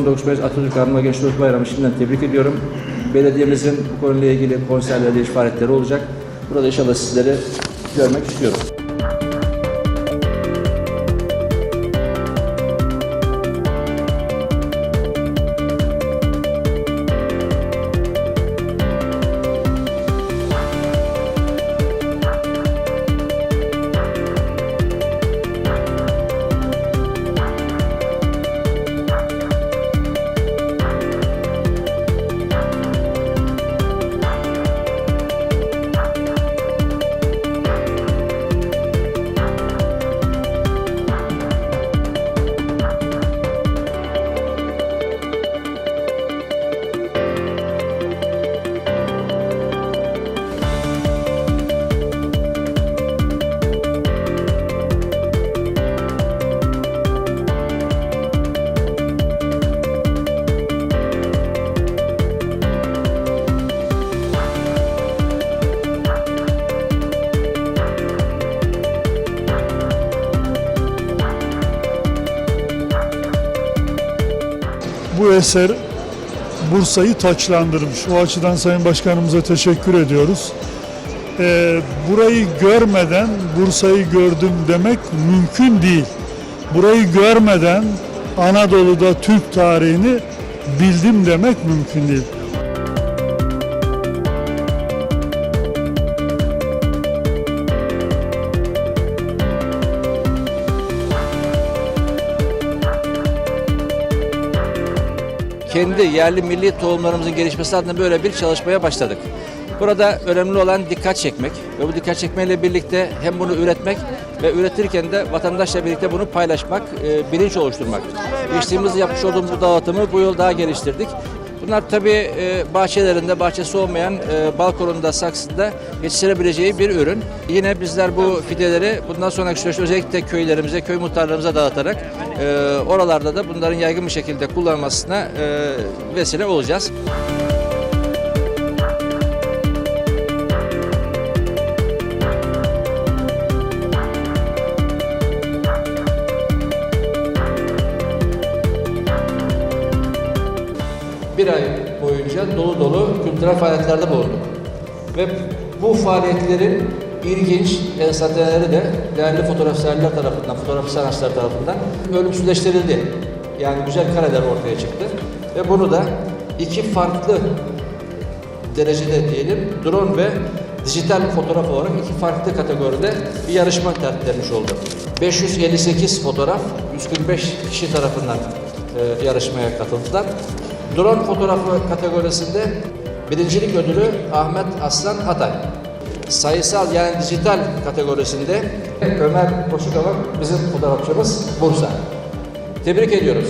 19 Mayıs Atatürk Anma Genç Çocuk Bayramı şimdiden tebrik ediyorum. Belediyemizin bu konuyla ilgili konserleri, faaliyetleri olacak. Burada inşallah sizleri görmek istiyorum. Bu eser Bursa'yı taçlandırmış. O açıdan Sayın Başkanımıza teşekkür ediyoruz. Ee, burayı görmeden Bursa'yı gördüm demek mümkün değil. Burayı görmeden Anadolu'da Türk tarihini bildim demek mümkün değil. Kendi yerli milli tohumlarımızın gelişmesi adına böyle bir çalışmaya başladık. Burada önemli olan dikkat çekmek ve bu dikkat çekmeyle birlikte hem bunu üretmek ve üretirken de vatandaşla birlikte bunu paylaşmak, e, bilinç oluşturmak. Geçtiğimiz yapmış olduğumuz bu dağıtımı bu yıl daha geliştirdik. Bunlar tabii e, bahçelerinde, bahçesi olmayan e, balkonunda, saksında yetiştirebileceği bir ürün. Yine bizler bu fideleri bundan sonraki süreçte özellikle köylerimize, köy muhtarlarımıza dağıtarak e, oralarda da bunların yaygın bir şekilde kullanılmasına e, vesile olacağız. bir ay boyunca dolu dolu kültürel faaliyetlerde bulunduk. Ve bu faaliyetlerin ilginç enstantaneleri de değerli fotoğrafçılar tarafından, fotoğraf sanatçılar tarafından ölümsüzleştirildi. Yani güzel kareler ortaya çıktı. Ve bunu da iki farklı derecede diyelim drone ve dijital fotoğraf olarak iki farklı kategoride bir yarışma tertip edilmiş oldu. 558 fotoğraf 145 kişi tarafından e, yarışmaya katıldılar. Drone fotoğrafı kategorisinde birincilik ödülü Ahmet Aslan Hatay. Sayısal yani dijital kategorisinde Ömer Koşukova bizim fotoğrafçımız Bursa. Tebrik ediyoruz.